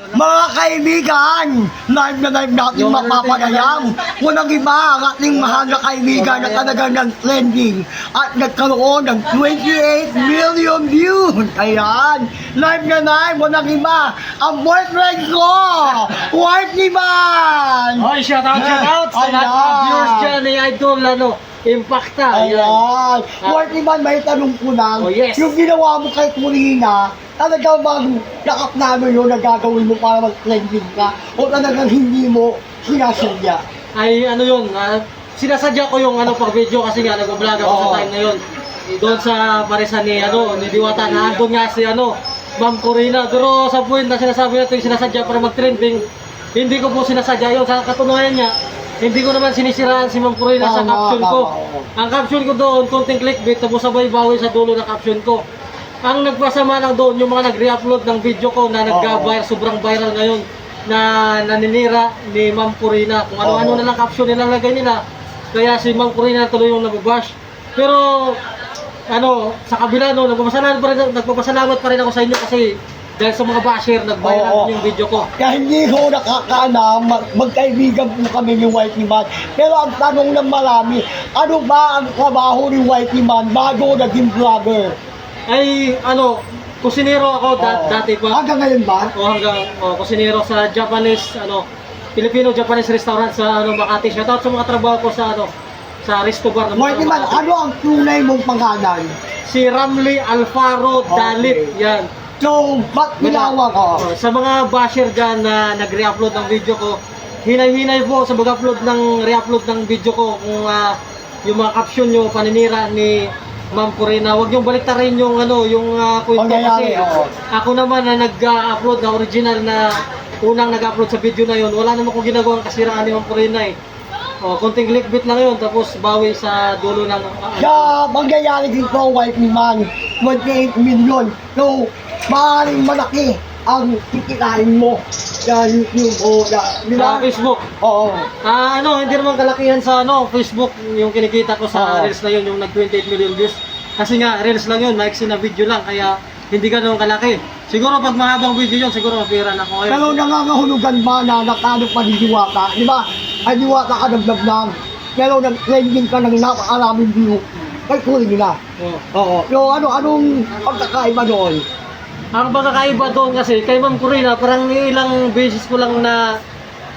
Mga kaibigan, live na live natin Yung mapapagayam. Walang iba ang ating mahal na kaibigan na talagang nag-trending at nagkaroon ng 28 million views. Ayan, live na live, walang iba. Ang boyfriend ko, White Liman! Oy, shout out, shout out sa lahat ng Ayan. viewers dyan ni Idol, ano, Impacta. Ayan. Ayan. White Liman, may tanong ko lang. Oh, yes. Yung ginawa mo kay Kurina, talagang bang nakaplano yun na gagawin mo para mag-trending ka? O talagang hindi mo sinasadya? Ay, ano yun, ah, sinasadya ko yung ano pag video kasi nga nag-vlog ako Oo. sa time na yun. Doon sa parisan ni, ano, ni Diwata, na andun nga si, ano, Ma'am Corina. Pero sa point na sinasabi natin yung sinasadya para mag-trending, hindi ko po sinasadya yun. Sa katunayan niya, hindi ko naman sinisiraan si Ma'am Corina sa Tama, caption tama, ko. oo. Ang caption ko doon, konting clickbait, tapos sabay bawi sa dulo ng caption ko. Ang nagpasama lang doon, yung mga nag-re-upload ng video ko na nag-viral, sobrang viral ngayon, na naninira ni Ma'am Corina. Kung ano-ano na lang caption nilalagay nila. Kaya si Ma'am Corina tuloy yung nababash. Pero, ano, sa kabila no, nagpapasalamat pa rin, nagpapasalamat pa rin ako sa inyo kasi dahil sa mga basher, nag-viral Oo. yung video ko. Kaya hindi ko nakakaana, mag magkaibigan po kami ni White Man. Pero ang tanong ng marami, ano ba ang trabaho ni White Man bago naging vlogger? Ay, ano, kusinero ako da- Oo. dati pa. Hanggang ngayon ba? O hanggang o, kusinero sa Japanese, ano, Filipino-Japanese restaurant sa ano, Makati. Shoutout sa mga trabaho ko sa ano, sa resto bar ng Man, Makati. ano ang tunay mong pangalan? Si Ramli Alfaro Okay. Dalit, yan. So, ba't ginawa ko? Oh, sa mga basher dyan na nag-re-upload ng video ko, hinay-hinay po sa mag-upload ng re-upload ng video ko kung ah, yung mga caption nyo, paninira ni Ma'am Corina, huwag yung baliktarin yung ano, yung ah, kwento Pangyayari, kasi oo. ako naman na nag-upload na original na unang nag-upload sa video na yun, wala naman ko ginagawang kasiraan ni Ma'am Corina eh. Oh, konting clickbait lang yun, tapos bawi sa dulo ng ah, Sa mangyayari dito, White Man, 28 million. So, maaaring malaki ang kikitain mo sa YouTube o sa, di sa ba? Facebook. Oo. Ah, ano, hindi naman kalakihan sa ano, Facebook yung kinikita ko sa Oo. Reels na yun, yung nag 28 million views. Kasi nga, Reels lang yun, maiksi na video lang, kaya hindi ganun kalaki. Siguro pag mahabang video yun, siguro mapira na ako ngayon. Pero nangangahulugan ba na nakano pa ni Diwata? Di ba? Ay Diwata ka nagdagdag. Pero nag-trending ka ng napakaraming view. Kay kunin nila. Oh. Oo. So ano, anong pagkakaiba doon? Ang pagkakaiba doon kasi, kay Ma'am Corina, parang ilang beses ko lang na,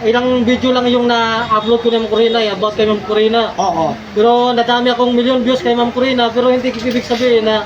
ilang video lang yung na-upload ko ni Ma'am Corina, eh, about kay Ma'am Corina. Oo. Pero nadami akong million views kay Ma'am Corina pero hindi ibig sabihin na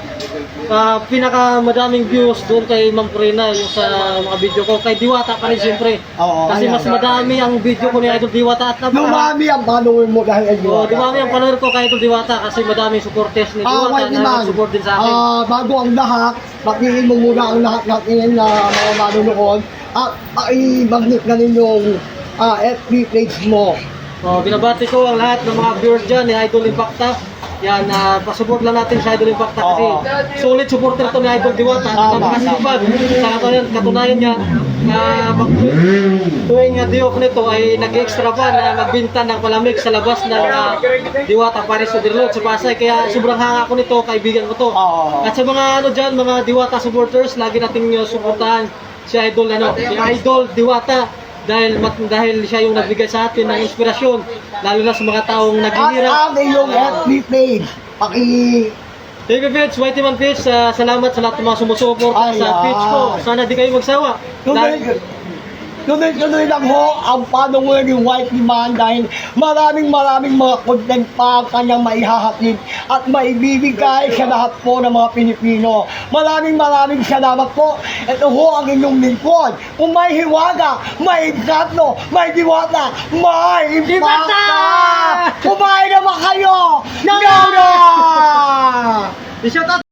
ah, pinaka madaming views doon kay Ma'am Corina yung sa mga video ko. Kay Diwata pa rin siyempre. Oo. Kasi ayan. mas madami ang video ko ni Idol Diwata at napaka... Lumami ang follower mo dahil Oh, Diwata. dumami ang follower ko kay Idol Diwata kasi madaming supporters ni Ah, Diwata White na support din sa akin. Ah, bago ang lahat, pakihin mo muna ang lahat natin na mga manonood at pakibagnik na rin yung ah, FB page mo. Oh, binabati ko ang lahat ng mga viewers dyan ni Idol Impacta. Yan, na pasupport lang natin sa Idol Impacta kasi Oo. solid supporter to ni Idol Diwata. Tama, Napakasipag. Sa katunayan, katunayan niya, na pag tuwing uh, diok nito ay nag-extra pa na magbinta ng palamig sa labas ng ah, Diwata Paris Overload sa Pasay. Kaya sobrang hanga ko nito, kaibigan ko to. Oo. At sa mga ano dyan, mga Diwata supporters, lagi nating uh, suportahan si Idol ano, si Idol Diwata dahil mat, dahil siya yung nagbigay sa atin ng inspirasyon lalo na sa mga taong At naghihirap. ang iyong FB page, paki Thank you, Fitch. Whitey Man Fitch. Uh, salamat sa lahat ng mga sumusuporta sa page ko. Sana di kayo magsawa. Dahil- tuloy, tuloy lang ho ang follower ni White Man dahil maraming maraming mga content pa ang kanyang maihahatid at maibibigay sa lahat po ng mga Pilipino. Maraming maraming salamat po. Ito ho ang inyong lingkod. Kung may hiwaga, may ikatlo, may diwata, may! Diwata! Kumain naman kayo! No, no! Out